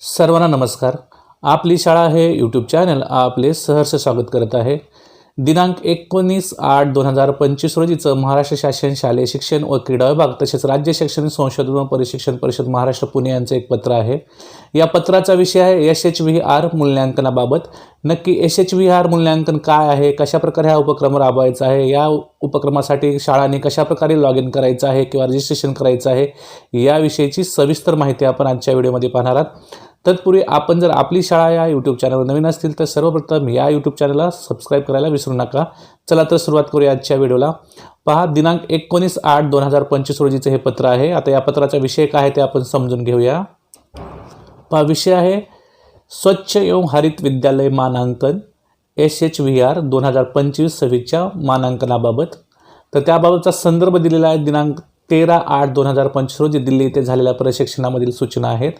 सर्वांना नमस्कार. आपली शाळा हे यूट्यूब चॅनल आपले सहर्ष स्वागत करत आहे. दिनांक एकोणीस आठ दोन हजार पंचवीस रोजीचं महाराष्ट्र शासन शालेय शिक्षण व क्रीडा विभाग तसेच राज्य शैक्षणिक संशोधन व परिशिक्षण परिषद महाराष्ट्र पुणे यांचं एक पत्र आहे. या पत्राचा विषय आहे एस एच व्ही आर मूल्यांकनाबाबत. नक्की एस एच व्ही आर मूल्यांकन काय आहे? कशाप्रकारे हा उपक्रम राबवायचा आहे? या उपक्रमासाठी शाळांनी कशाप्रकारे लॉग इन करायचं आहे किंवा रजिस्ट्रेशन करायचं आहे? याविषयीची सविस्तर माहिती आपण आजच्या व्हिडिओमध्ये पाहणार आहात. तत्पूर्वी आपण जर आपली शाळा या यूट्यूब चॅनलवर नवीन असतील तर सर्वप्रथम या यूट्यूब चॅनलला सबस्क्राईब करायला विसरू नका. चला तर सुरुवात करूया आजच्या व्हिडिओला पहा दिनांक एकोणीस आठ दोन हजार पंचवीस रोजीचं हे पत्र आहे. आता या पत्राचा विषय काय आहे ते आपण समजून घेऊया. पहा विषय आहे स्वच्छ एवं हरित विद्यालय मानांकन एस एच व्ही आर दोन हजार पंचवीस सव्वीसच्या मानांकनाबाबत. तर त्याबाबतचा संदर्भ दिलेला आहे दिनांक तेरा आठ दोन हजार पंचवीस रोजी दिल्ली येथे झालेल्या प्रशिक्षणामधील सूचना आहेत.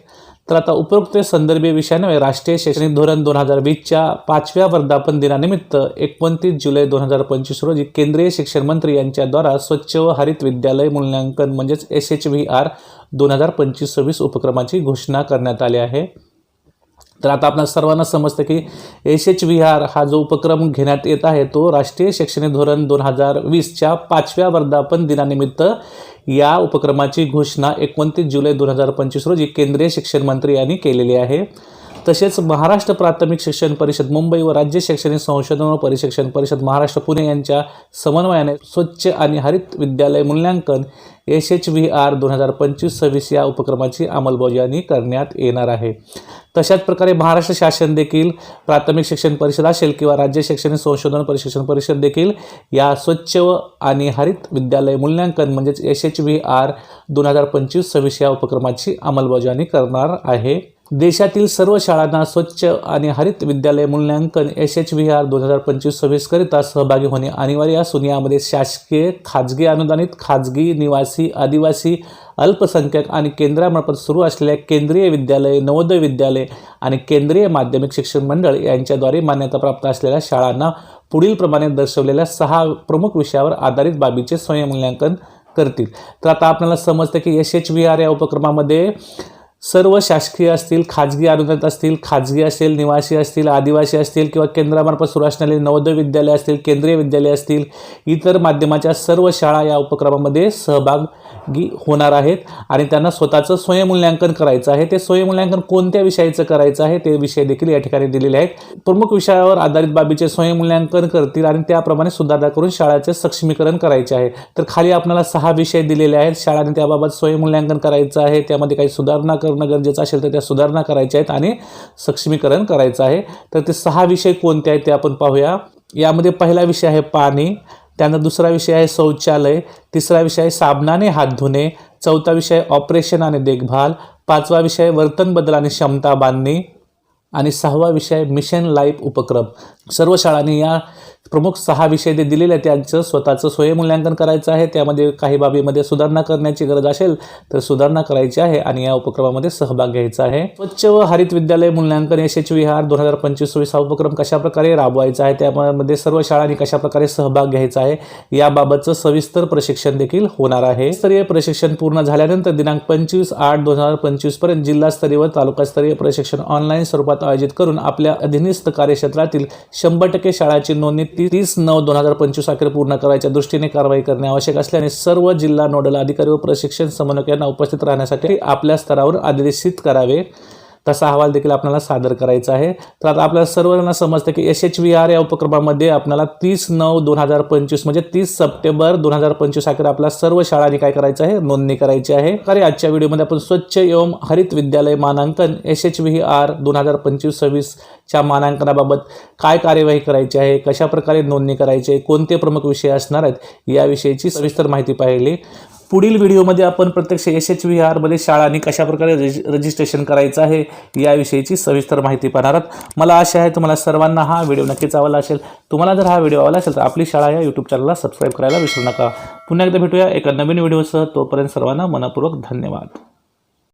तर आता उपरोक्त संदर्भीय विषयाने राष्ट्रीय शैक्षणिक धोरण दोन हजार वीसच्या पाचव्या वर्धापन दिनानिमित्त एकोणतीस जुलै दोन हजार पंचवीस रोजी केंद्रीय शिक्षण मंत्री यांच्याद्वारा स्वच्छ व हरित विद्यालय मूल्यांकन म्हणजेच एस एच व्ही आर दोन हजार पंचवीस सव्वीस उपक्रमाची घोषणा करण्यात आली आहे. तर आता आपल्या सर्वांना समजतं की एस एच व्ही आर हा जो उपक्रम घेण्यात येत आहे तो राष्ट्रीय शैक्षणिक धोरण दोन हजार वीसच्या पाचव्या वर्धापन दिनानिमित्त या उपक्रमाची घोषणा एकोणतीस जुलै दोन हजार पंचवीस रोजी केंद्रीय शिक्षण मंत्री यांनी केलेली आहे. तसेच महाराष्ट्र प्राथमिक शिक्षण परिषद मुंबई व राज्य शैक्षणिक संशोधन व परिशिक्षण परिषद महाराष्ट्र पुणे यांच्या समन्वयाने स्वच्छ आणि हरित विद्यालय मूल्यांकन एस एच व्ही आर दोन हजार पंचवीस सव्वीस या उपक्रमाची अंमलबजावणी करण्यात येणार आहे. तशाच प्रकारे महाराष्ट्र शासन देखील प्राथमिक शिक्षण परिषद असेल किंवा राज्य शैक्षणिक संशोधन परिशिक्षण परिषद देखील या स्वच्छ व आणि हरित विद्यालय मूल्यांकन म्हणजेच एस एच व्ही आर दोन हजार पंचवीस सव्वीस या उपक्रमाची अंमलबजावणी करणार आहे. देशातील सर्व शाळांना स्वच्छ आणि हरित विद्यालय मूल्यांकन एस एच व्ही आर दोन हजार पंचवीस सव्वीसकरिता सहभागी होणे अनिवार्य असून यामध्ये शासकीय खाजगी अनुदानित खाजगी निवासी आदिवासी अल्पसंख्याक आणि केंद्रामार्फत सुरू असलेल्या केंद्रीय विद्यालय नवोदय विद्यालय आणि केंद्रीय माध्यमिक शिक्षण मंडळ यांच्याद्वारे मान्यताप्राप्त असलेल्या शाळांना पुढीलप्रमाणे दर्शवलेल्या सहा प्रमुख विषयावर आधारित बाबीचे स्वयंमूल्यांकन करतील. तर आता आपल्याला समजतं की एस एच व्ही आर या उपक्रमामध्ये सर्व शासकीय असतील खाजगी अनुदानित असतील खाजगी असेल निवासी असतील आदिवासी असतील किंवा केंद्रामार्फत सुरू असणारे नवोदय विद्यालय असतील केंद्रीय विद्यालय असतील इतर माध्यमाच्या सर्व शाळा या उपक्रमामध्ये सहभागी होणार आहेत आणि त्यांना स्वतःचं स्वयंमूल्यांकन करायचं आहे. ते स्वयंमूल्यांकन कोणत्या विषयाचं करायचं आहे ते विषय देखील या ठिकाणी दिलेले आहेत. प्रमुख विषयावर आधारित बाबीचे स्वयंमूल्यांकन करतील आणि त्याप्रमाणे सुधारणा करून शाळाचे सक्षमीकरण करायचे आहे. तर खाली आपल्याला सहा विषय दिलेले आहेत. शाळांनी त्याबाबत स्वयंमूल्यांकन करायचं आहे. त्यामध्ये काही सुधारणा करणं गरजेचं असेल तर त्या सुधारणा करायच्या आहेत आणि सक्षमीकरण करायचं आहे. तर ते सहा विषय कोणते आहेत ते आपण पाहूया. यामध्ये पहिला विषय आहे पाणी त्यानंतर दुसरा विषय आहे शौचालय तिसरा विषय आहे साबणाने हात धुणे चौथा विषय ऑपरेशन आणि देखभाल पाचवा विषय वर्तन बदल आणि क्षमता बांधणी आणि सहावा विषय मिशन लाईफ उपक्रम. सर्व शाळांनी या प्रमुख सहा विषय ते दिलेले आहेत त्यांचं स्वतःचं स्वयंमूल्यांकन करायचं आहे. त्यामध्ये काही बाबीमध्ये सुधारणा करण्याची गरज असेल तर सुधारणा करायची आहे आणि या उपक्रमामध्ये सहभाग घ्यायचा आहे. स्वच्छ व हरित विद्यालय मूल्यांकन यशस्वी विहार दोन हजार पंचवीस सव्वीस हा उपक्रम कशाप्रकारे राबवायचा आहे त्यामध्ये सर्व शाळांनी कशाप्रकारे सहभाग घ्यायचा आहे याबाबतचं सविस्तर प्रशिक्षण देखील होणार आहे. स्तरीय प्रशिक्षण पूर्ण झाल्यानंतर दिनांक पंचवीस आठ दोन हजार पंचवीसपर्यंत जिल्हास्तरीय व तालुकास्तरीय प्रशिक्षण ऑनलाईन स्वरूपात आयोजित करून आपल्या अधीनस्थ कार्यक्षेत्रातील शंभर टक्के शाळाची नोंदणी तीस नऊ दोन हजार पंचवीस अखेर पूर्ण करायच्या दृष्टीने कारवाई करणे आवश्यक असल्याने सर्व जिल्हा नोडल अधिकारी व प्रशिक्षण समन्वयकांना उपस्थित राहण्यासाठी आपल्या स्तरावर आदेशित करावे. तसा अहवाल देखील आपल्याला सादर करायचा आहे. तर आता आपल्याला सर्वांना समजतं की एस एच व्ही आर या उपक्रमामध्ये आपल्याला तीस नऊ दोन हजार पंचवीस म्हणजे तीस सप्टेंबर दोन हजार पंचवीस अखेर आपल्या सर्व शाळांनी काय करायचं आहे? नोंदणी करायची आहे. कारण आजच्या व्हिडिओमध्ये आपण स्वच्छ एवं हरित विद्यालय मानांकन एस एच व्ही आर दोन हजार पंचवीस सव्वीसच्या मानांकनाबाबत काय कार्यवाही करायची आहे? कशा प्रकारे नोंदणी करायची आहे? कोणते प्रमुख विषय असणार आहेत? याविषयीची सविस्तर माहिती पाहिली. पुढील व्हिडिओमध्ये आपण प्रत्यक्ष एस एच व्ही आरमध्ये शाळांनी कशाप्रकारे रजि रजिस्ट्रेशन करायचं आहे याविषयीची सविस्तर माहिती पाहणार आहात. मला आशा आहे तुम्हाला सर्वांना हा व्हिडिओ नक्कीच आवडला असेल. तुम्हाला जर हा व्हिडिओ आवडला असेल तर आपली शाळा या यूट्यूब चॅनलला सबस्क्राईब करायला विसरू नका. पुन्हा एकदा भेटूया एका नवीन व्हिडिओसह. तोपर्यंत सर्वांना मनपूर्वक धन्यवाद.